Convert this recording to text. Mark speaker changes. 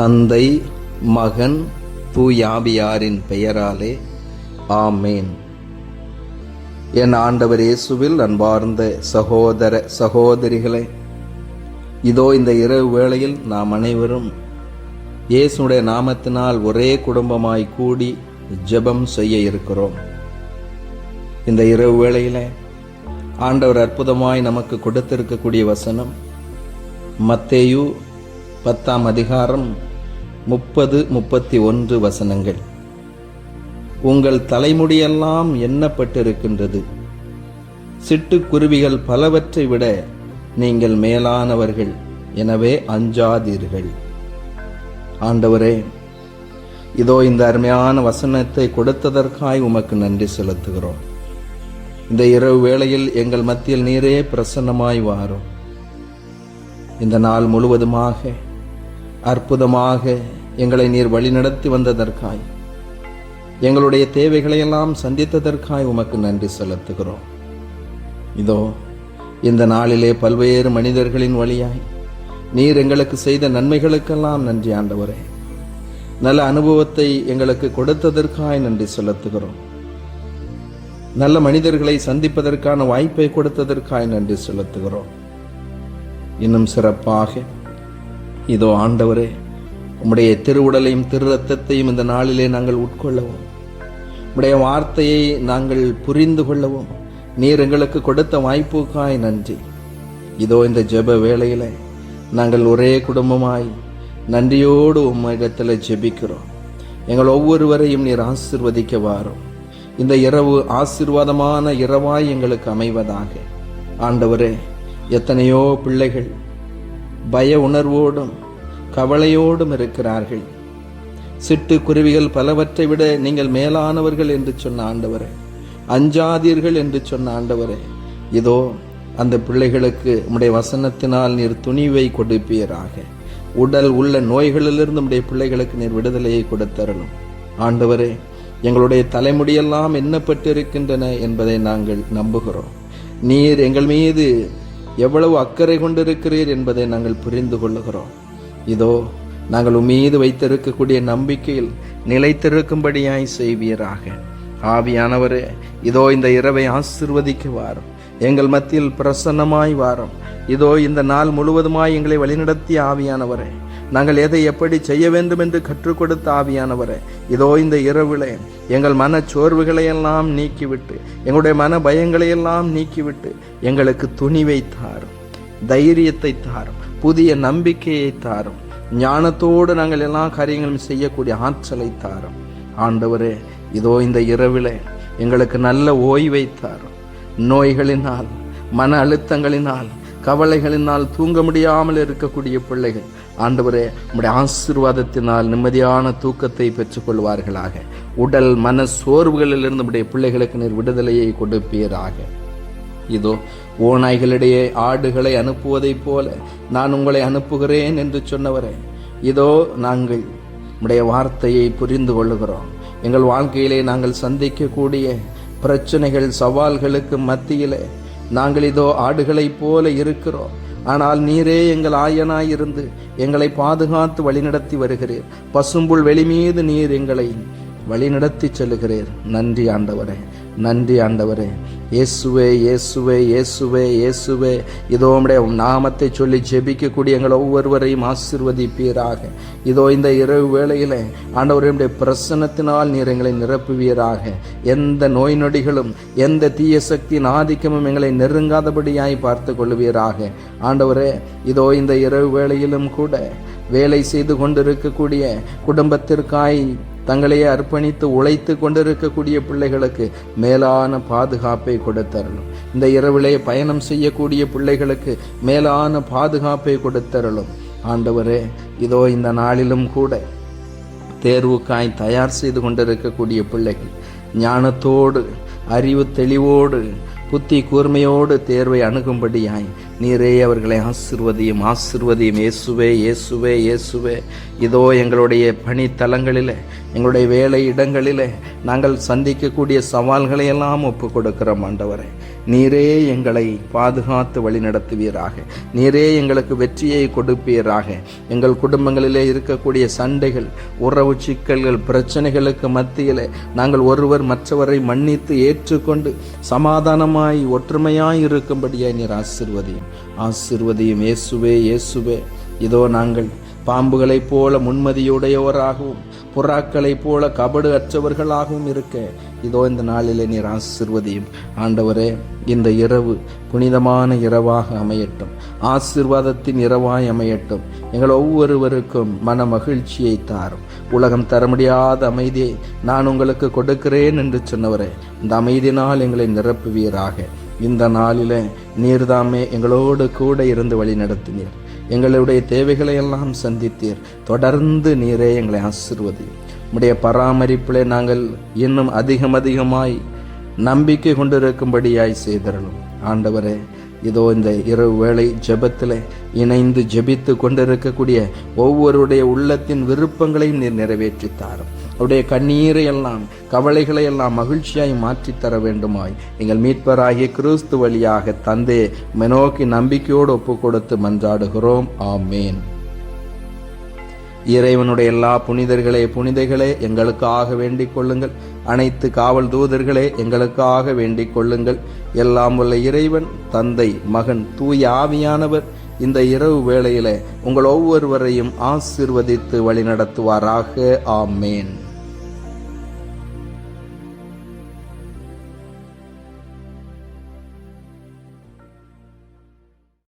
Speaker 1: தந்தை மகன் தூயாவியாரின் பெயராலே ஆமேன். என் ஆண்டவர் இயேசுவில் அன்பார்ந்த சகோதர சகோதரிகளே இதோ இந்த இரவு வேளையில் நாம் அனைவரும் இயேசுடைய நாமத்தினால் ஒரே குடும்பமாய் கூடி ஜெபம் செய்ய இருக்கிறோம். இந்த இரவு வேளையில ஆண்டவர் அற்புதமாய் நமக்கு கொடுத்திருக்கக்கூடிய வசனம் மத்தேயு பத்தாம் அதிகாரம் முப்பது முப்பத்தி ஒன்று வசனங்கள். உங்கள் தலைமுடியெல்லாம் எண்ணப்பட்டிருக்கின்றது. சிட்டுக்குருவிகள் பலவற்றை விட நீங்கள் மேலானவர்கள். எனவே அஞ்சாதீர்கள். ஆண்டவரே இதோ இந்த அருமையான வசனத்தை கொடுத்ததற்காய் உமக்கு நன்றி செலுத்துகிறோம். இந்த இரவு வேளையில் எங்கள் மத்தியில் நீரே பிரசன்னமாய் வாரும். இந்த நாள் முழுவதுமாக அற்புதமாக எங்களை நீர் வழிநடத்தி வந்ததற்காய். எங்களுடைய தேவைகளையெல்லாம் சந்தித்ததற்காய் உமக்கு நன்றி செலுத்துகிறோம். இதோ இந்த நாளிலே பல்வேறு மனிதர்களின் வழியாய் நீர் எங்களுக்கு செய்த நன்மைகளுக்கெல்லாம் நன்றி ஆண்டவரே. நல்ல அனுபவத்தை எங்களுக்கு கொடுத்ததற்காய் நன்றி செலுத்துகிறோம். நல்ல மனிதர்களை சந்திப்பதற்கான வாய்ப்பை கொடுத்ததற்காய் நன்றி செலுத்துகிறோம். இன்னும் சிறப்பாக இதோ ஆண்டவரே உம்முடைய திருவுடலையும் திரு ரத்தத்தையும் இந்த நாளிலே நாங்கள் உட்கொள்ளவும். உம்முடைய வார்த்தையை நாங்கள் புரிந்து கொள்ளவும் நீர் எங்களுக்கு கொடுத்த வாய்ப்புக்காய் நன்றி. இதோ இந்த ஜெப வேளையில நாங்கள் ஒரே குடும்பமாய் நன்றியோடு உம்மிடத்தில் ஜெபிக்கிறோம். எங்கள் ஒவ்வொருவரையும் நீர் ஆசிர்வதிக்க வாரும். இந்த இரவு ஆசிர்வாதமான இரவாய் எங்களுக்கு அமைவதாக. ஆண்டவரே எத்தனையோ பிள்ளைகள் பய உணர்வோடும் கவலையோடும் இருக்கிறார்கள். சிட்டு குருவிகள் பலவற்றை விட நீங்கள் மேலானவர்கள் என்று சொன்ன ஆண்டவரே. அஞ்சாதீர்கள் என்று சொன்ன ஆண்டவரே. இதோ அந்த பிள்ளைகளுக்கு உம்முடைய வசனத்தினால் நீர் துணிவை கொடுப்பீராக. உடல் உள்ள நோய்களிலிருந்து உம்முடைய பிள்ளைகளுக்கு நீர் விடுதலையை கொடுத்தரணும். ஆண்டவரே எங்களுடைய தலைமுடியெல்லாம் எண்ணப்பட்டிருக்கின்றன என்பதை நாங்கள் நம்புகிறோம். நீர் எங்கள் மீது எவ்வளவு அக்கறை கொண்டிருக்கிறீர் என்பதை நாங்கள் புரிந்து கொள்ளுகிறோம். இதோ நாங்கள் உம்மீது வைத்திருக்கக்கூடிய நம்பிக்கையில் நிலைத்திருக்கும்படியாய் செய்வீராக. ஆவியானவரே இதோ இந்த இரவை ஆசிர்வதிக்கு வாரம் எங்கள் மத்தியில் பிரசன்னமாய் வாரும் இதோ இந்த நாள் முழுவதுமாய் எங்களை வழிநடத்திய ஆவியானவரே நாங்கள் எதை எப்படி செய்ய வேண்டும் என்று கற்றுக் கொடுத்த ஆவியானவரே இதோ இந்த இரவிலே எங்கள் மன சோர்வுகளை எல்லாம் நீக்கிவிட்டு எங்களுடைய மன பயங்களை எல்லாம் நீக்கிவிட்டு எங்களுக்கு துணிவை தாரும் தைரியத்தை தாரும். புதிய நம்பிக்கையை தாரும். ஞானத்தோடு நாங்கள் எல்லா காரியங்களும் செய்யக்கூடிய ஆற்றலை தாரும். ஆண்டவரே இதோ இந்த இரவில் எங்களுக்கு நல்ல ஓய்வை தாரும். நோய்களினால் மன அழுத்தங்களினால் கவலைகளினால் தூங்க முடியாமல் இருக்கக்கூடிய பிள்ளைகள் ஆண்டவரே உம்முடைய ஆசீர்வாதத்தினால் நிம்மதியான தூக்கத்தை பெற்றுக்கொள்வார்களாக. உடல் மன சோர்வுகளிலிருந்து நம்முடைய பிள்ளைகளுக்கு நீர் விடுதலையை கொடுப்பீராக. இதோ ஓநாய்களிடையே ஆடுகளை அனுப்புவதைப் போல நான் உங்களை அனுப்புகிறேன் என்று சொன்னவரே. இதோ நாங்கள் உடைய வார்த்தையை புரிந்து கொள்ளுகிறோம். எங்கள் வாழ்க்கையிலே நாங்கள் சந்திக்கக்கூடிய பிரச்சனைகள் சவால்களுக்கு மத்தியிலே நாங்கள் இதோ ஆடுகளைப் போல இருக்கிறோம். ஆனால் நீரே எங்கள் ஆயனாய் இருந்து எங்களை பாதுகாத்து வழிநடத்தி வருகிறீர். பசும்புல் வெளிமீது நீர் எங்களை வழிநடத்தி செல்லுகிறீர். நன்றி ஆண்டவரே. நன்றி ஆண்டவரே. இயேசுவே இயேசுவே இயேசுவே இயேசுவே. இதோ உடைய நாமத்தை சொல்லி ஜெபிக்கக்கூடிய எங்கள் ஒவ்வொருவரையும் ஆசிர்வதிப்பீராக. இதோ இந்த இரவு வேளையில் ஆண்டவர் என்னுடைய பிரசன்னத்தினால் நீர் எங்களை நிரப்புவீராக. எந்த நோய் நொடிகளும் எந்த தீய சக்தியின் ஆதிக்கமும் எங்களை நெருங்காதபடியாய் பார்த்து கொள்வீராக. ஆண்டவரே இதோ இந்த இரவு வேளையிலும் கூட வேலை செய்து கொண்டிருக்கக்கூடிய குடும்பத்திற்காய் தங்களையே அர்ப்பணித்து உழைத்து கொண்டிருக்கக்கூடிய பிள்ளைகளுக்கு மேலான பாதுகாப்பை கொடுத்தரலும் இந்த இரவிலே பயணம் செய்யக்கூடிய பிள்ளைகளுக்கு மேலான பாதுகாப்பை கொடுத்தரலும் ஆண்டவரே இதோ இந்த நாளிலும் கூட தேர்வுக்காய் தயார் செய்து கொண்டிருக்கக்கூடிய பிள்ளைகள் ஞானத்தோடு அறிவு தெளிவோடு புத்தி கூர்மையோடு தேர்வை அணுகும்படியாய் நீரே அவர்களை ஆசிர்வதியும் ஆசிர்வதியும். இயேசுவே இயேசுவே இயேசுவே. இதோ எங்களுடைய பணித்தலங்களில் எங்களுடைய வேலை இடங்களில் நாங்கள் சந்திக்கக்கூடிய சவால்களை எல்லாம் ஒப்பு கொடுக்கிறோம் ஆண்டவரே. நீரே எங்களை பாதுகாத்து வழி நடத்துவீராக நீரே எங்களுக்கு வெற்றியை கொடுப்பீராக. எங்கள் குடும்பங்களிலே இருக்கக்கூடிய சண்டைகள் உறவு சிக்கல்கள் பிரச்சனைகளுக்கு மத்தியில் நாங்கள் ஒருவர் மற்றவரை மன்னித்து ஏற்றுக்கொண்டு சமாதானமாய் ஒற்றுமையாய் இருக்கும்படியாய் நீர் ஆசிர்வதியும். ஆசிர்வதியும் இயேசுவே இயேசுவே. இதோ நாங்கள் பாம்புகளைப் போல முன்மதியுடையவராகவும் புறாக்களைப் போல கபடு அற்றவர்களாகவும் இருக்க. இதோ இந்த நாளிலே நீர் ஆசிர்வதியும். ஆண்டவரே இந்த இரவு புனிதமான இரவாக அமையட்டும். ஆசிர்வாதத்தின் இரவாய் அமையட்டும். எங்கள் ஒவ்வொருவருக்கும் மன மகிழ்ச்சியை தாரும். உலகம் தர முடியாத அமைதியை நான் உங்களுக்கு கொடுக்கிறேன் என்று சொன்னவரே இந்த அமைதியினால் எங்களை நிரப்புவீராக. இந்த நாளில் நீர்தாமே எங்களோடு கூட இருந்து வழி நடத்தினீர். எங்களுடைய தேவைகளை எல்லாம் சந்தித்தீர். தொடர்ந்து நீரே எங்களை ஆசிர்வதி. உடைய பராமரிப்பில் நாங்கள் இன்னும் அதிகம் அதிகமாய் நம்பிக்கை கொண்டிருக்கும்படியாய் செய்தரலும் ஆண்டவரே இதோ இந்த இரவு வேளை ஜெபத்தில் இணைந்து ஜெபித்து கொண்டிருக்கக்கூடிய ஒவ்வொருடைய உள்ளத்தின் விருப்பங்களையும் நீர் நிறைவேற்றித்தாரும். அவருடைய கண்ணீரை எல்லாம் கவலைகளை எல்லாம் மகிழ்ச்சியாய் மாற்றித் தர வேண்டுமாய். எங்கள் மீட்பராகிய கிறிஸ்து வழியாக தந்தே மெனோக்கி நம்பிக்கையோடு ஒப்பு கொடுத்து மன்றாடுகிறோம். ஆமேன். இறைவனுடைய எல்லா புனிதர்களே புனிதைகளே எங்களுக்காக வேண்டிக் கொள்ளுங்கள். அனைத்து காவல் தூதர்களே எங்களுக்காக வேண்டிக் கொள்ளுங்கள். எல்லாம் உள்ள இறைவன் தந்தை மகன் தூய ஆவியானவர் இந்த இரவு வேளையில உங்கள் ஒவ்வொருவரையும் ஆசிர்வதித்து வழிநடத்துவாராக. ஆமேன்.